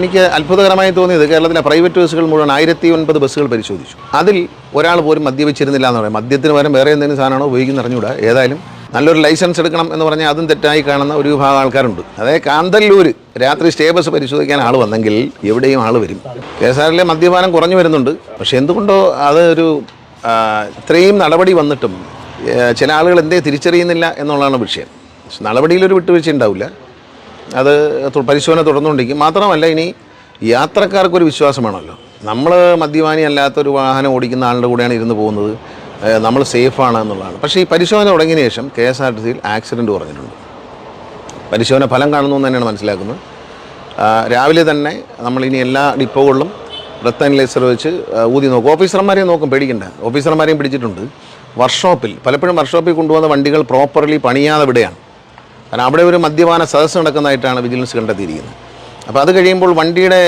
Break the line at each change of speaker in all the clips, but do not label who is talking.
എനിക്ക് അത്ഭുതകരമായി തോന്നിയത് കേരളത്തിലെ പ്രൈവറ്റ് ബസ്സുകൾ മുഴുവൻ ആയിരത്തി ഒൻപത് ബസ്സുകൾ പരിശോധിച്ചു. അതിൽ ഒരാൾ പോലും മദ്യപിച്ചിരുന്നില്ല എന്ന് പറയാം. മദ്യത്തിന് പകരം വേറെ എന്തെങ്കിലും സാധനമാണോ ഉപയോഗിക്കുന്ന അറിഞ്ഞൂടാ ഏതായാലും നല്ലൊരു ലൈസൻസ് എടുക്കണം എന്ന് പറഞ്ഞാൽ അതും തെറ്റായി കാണുന്ന ഒരു വിഭാഗം ആൾക്കാരുണ്ട്. അതായത് കാന്തല്ലൂർ രാത്രി സ്റ്റേ ബസ് പരിശോധിക്കാൻ ആൾ വന്നെങ്കിൽ എവിടെയും ആൾ വരും. കെ എസ് ആറിലെ മദ്യപാനം കുറഞ്ഞു വരുന്നുണ്ട്. പക്ഷേ എന്തുകൊണ്ടോ അതൊരു ഇത്രയും നടപടി വന്നിട്ടും ചില ആളുകൾ എന്തേ തിരിച്ചറിയുന്നില്ല എന്നുള്ളതാണ് വിഷയം. നടപടിയിലൊരു വിട്ടുവീഴ്ച ഉണ്ടാവില്ല. അത് പരിശോധന തുടർന്നുകൊണ്ടിരിക്കും. മാത്രമല്ല ഇനി യാത്രക്കാർക്കൊരു വിശ്വാസം വേണമല്ലോ. നമ്മൾ മദ്യപാനി അല്ലാത്തൊരു വാഹനം ഓടിക്കുന്ന ആളുടെ കൂടെയാണ് ഇരുന്ന് പോകുന്നത്. നമ്മൾ സേഫാണ് എന്നുള്ളതാണ്. പക്ഷേ ഈ പരിശോധന തുടങ്ങിയ ശേഷം കെ എസ് ആർ ടി സിയിൽ ആക്സിഡന്റ് കുറഞ്ഞിട്ടുണ്ട്. പരിശോധന ഫലം കാണുന്നു എന്ന് തന്നെയാണ് മനസ്സിലാക്കുന്നത്. രാവിലെ തന്നെ നമ്മളിനി എല്ലാ ഡിപ്പോകളിലും ബ്രത്ത് അനലൈസർ വെച്ച് ഊതി നോക്കും. ഓഫീസർമാരെയും നോക്കും പേടിക്കണ്ട. ഓഫീസർമാരെയും പിടിച്ചിട്ടുണ്ട്. വർക്ക്ഷോപ്പിൽ പലപ്പോഴും വർക്ക്ഷോപ്പിൽ കൊണ്ടുവന്ന വണ്ടികൾ പ്രോപ്പർലി പണിയാതെ വിടുകയാണ്. കാരണം അവിടെ ഒരു മദ്യപാന സദസ്സ് നടക്കുന്നതായിട്ടാണ് വിജിലൻസ് കണ്ടെത്തിയിരിക്കുന്നത്. അപ്പോൾ അത് കഴിയുമ്പോൾ വണ്ടിയുടെ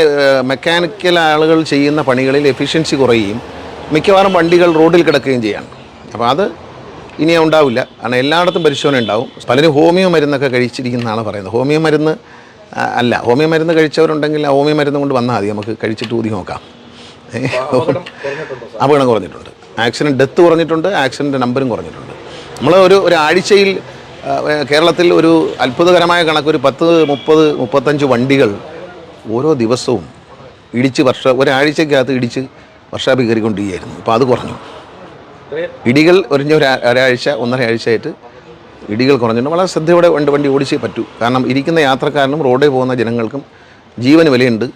മെക്കാനിക്കൽ ആളുകൾ ചെയ്യുന്ന പണികളിൽ എഫിഷ്യൻസി കുറയുകയും മിക്കവാറും വണ്ടികൾ റോഡിൽ കിടക്കുകയും ചെയ്യാണ്. അപ്പോൾ അത് ഇനി ഉണ്ടാവില്ല. കാരണം എല്ലായിടത്തും പരിശോധന ഉണ്ടാവും. പലരും ഹോമിയോ മരുന്നൊക്കെ കഴിച്ചിരിക്കുന്നതാണ് പറയുന്നത്. ഹോമിയോ മരുന്ന് അല്ല ഹോമിയോ മരുന്ന് കഴിച്ചവരുണ്ടെങ്കിൽ ആ ഹോമിയോ മരുന്ന് കൊണ്ട് വന്നാൽ മതി. നമുക്ക് കഴിച്ചിട്ട് ഊതി നോക്കാം. അപകടം കുറഞ്ഞിട്ടുണ്ട് ആക്സിഡന്റ് ഡെത്ത് കുറഞ്ഞിട്ടുണ്ട്. ആക്സിഡന്റ് നമ്പറും കുറഞ്ഞിട്ടുണ്ട്. നമ്മൾ ഒരു ഒരു ആഴ്ചയിൽ ആ, കേരളത്തിൽ ഒരു അത്ഭുതകരമായ കണക്ക് ഒരു പത്ത് മുപ്പത് മുപ്പത്തഞ്ച് വണ്ടികൾ ഓരോ ദിവസവും ഇടിച്ച് വർഷ ഒരാഴ്ചക്കകത്ത് ഇടിച്ച് വർഷാപ്പിൽ കയറിക്കൊണ്ടിരിക്കുകയായിരുന്നു അപ്പോൾ അത് കുറഞ്ഞു. ഇടികൾ ഒരിഞ്ഞ ഒരു ഒരാഴ്ച ഒന്നര ആഴ്ചയായിട്ട് ഇടികൾ കുറഞ്ഞിട്ടുണ്ട്. വളരെ ശ്രദ്ധയോടെ വണ്ടി വണ്ടി ഓടിച്ചേ പറ്റൂ. കാരണം ഇരിക്കുന്ന യാത്രക്കാരനും റോഡിൽ പോകുന്ന ജനങ്ങൾക്കും ജീവന് വിലയുണ്ട്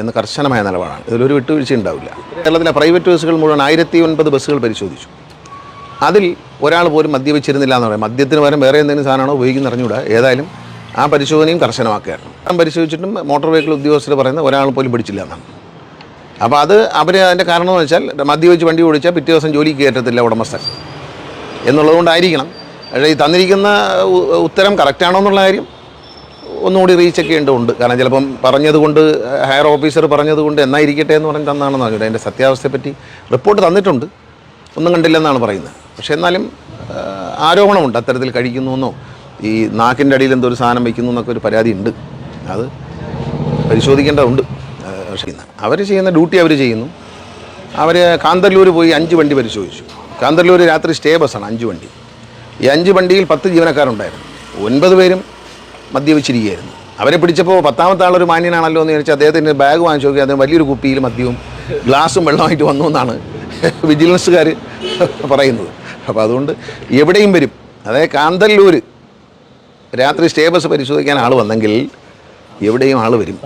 എന്ന് കർശനമായ നിലപാടാണ്. ഇതിലൊരു വിട്ടുവീഴ്ച ഉണ്ടാവില്ല കേരളത്തിലെ പ്രൈവറ്റ് ബസ്സുകൾ മുഴുവൻ ആയിരത്തി ഒൻപത് ബസ്സുകൾ പരിശോധിച്ചു. അതിൽ ഒരാൾ പോലും മദ്യപിച്ചിരുന്നില്ല എന്ന് പറയാം. മദ്യത്തിന് പകരം വേറെ എന്തെങ്കിലും സാധനമാണോ ഉപയോഗിക്കുന്ന അറിഞ്ഞുകൂടാ ഏതായാലും ആ പരിശോധനയും കർശനമാക്കുകയായിരുന്നു. ഞാൻ പരിശോധിച്ചിട്ടും മോട്ടോർ വെഹിക്കിൾ ഉദ്യോഗസ്ഥർ പറയുന്നത് ഒരാൾ പോലും പിടിച്ചില്ല എന്നാണ്. അപ്പോൾ അത് അവർ അതിന്റെ കാരണം എന്ന് വെച്ചാൽ മദ്യപിച്ച് വണ്ടി ഓടിച്ചാൽ പിറ്റേ ദിവസം ജോലിക്ക് കയറ്റത്തില്ല ഉടമസ്ഥൻ. എന്നുള്ളതുകൊണ്ടായിരിക്കണം. പക്ഷേ ഈ തന്നിരിക്കുന്ന ഉത്തരം കറക്റ്റാണോ എന്നുള്ള കാര്യം ഒന്നുകൂടി റീചെക്ക് ചെയ്യേണ്ടതുണ്ട്. കാരണം ചിലപ്പം പറഞ്ഞതുകൊണ്ട് ഹയർ ഓഫീസർ പറഞ്ഞതുകൊണ്ട് എന്നായിരിക്കട്ടെ എന്ന് പറഞ്ഞ് തന്നാണെന്ന് പറഞ്ഞു അതിന്റെ സത്യാവസ്ഥയെപ്പറ്റി റിപ്പോർട്ട് തന്നിട്ടുണ്ട്. ഒന്നും കണ്ടില്ലെന്നാണ് പറയുന്നത്. പക്ഷേ എന്നാലും ആരോപണമുണ്ട്. അത്തരത്തിൽ കഴിക്കുന്നു എന്നോ ഈ നാക്കിന്റെ അടിയിൽ എന്തോ ഒരു സാധനം വയ്ക്കുന്നു എന്നൊക്കെ ഒരു പരാതി ഉണ്ട് അത് പരിശോധിക്കേണ്ടതുണ്ട്. അവർ ചെയ്യുന്ന ഡ്യൂട്ടി അവർ ചെയ്യുന്നു. അവർ കാന്തല്ലൂർ പോയി അഞ്ച് വണ്ടി പരിശോധിച്ചു. കാന്തല്ലൂർ രാത്രി സ്റ്റേ ബസ്സാണ് അഞ്ച് വണ്ടി. ഈ അഞ്ച് വണ്ടിയിൽ പത്ത് ജീവനക്കാരുണ്ടായിരുന്നു. ഒൻപത് പേരും മദ്യപിച്ചിരിക്കുകയായിരുന്നു. അവരെ പിടിച്ചപ്പോൾ പത്താമത്തെ ആളൊരു മാന്യനാണല്ലോ എന്ന് ചോദിച്ചാൽ അദ്ദേഹത്തിന്റെ ബാഗ് വാങ്ങിച്ചു നോക്കി അദ്ദേഹം വലിയൊരു കുപ്പിയിൽ മദ്യവും ഗ്ലാസും വെള്ളമായിട്ട് വന്നു എന്നാണ് വിജിലൻസുകാർ പറയുന്നത്. അപ്പോൾ അതുകൊണ്ട് എവിടെയും വരും. അതായത് കാന്തല്ലൂർ രാത്രി സ്റ്റേ ബസ് പരിശോധിക്കാൻ ആൾ വന്നെങ്കിൽ എവിടെയും ആൾ വരും.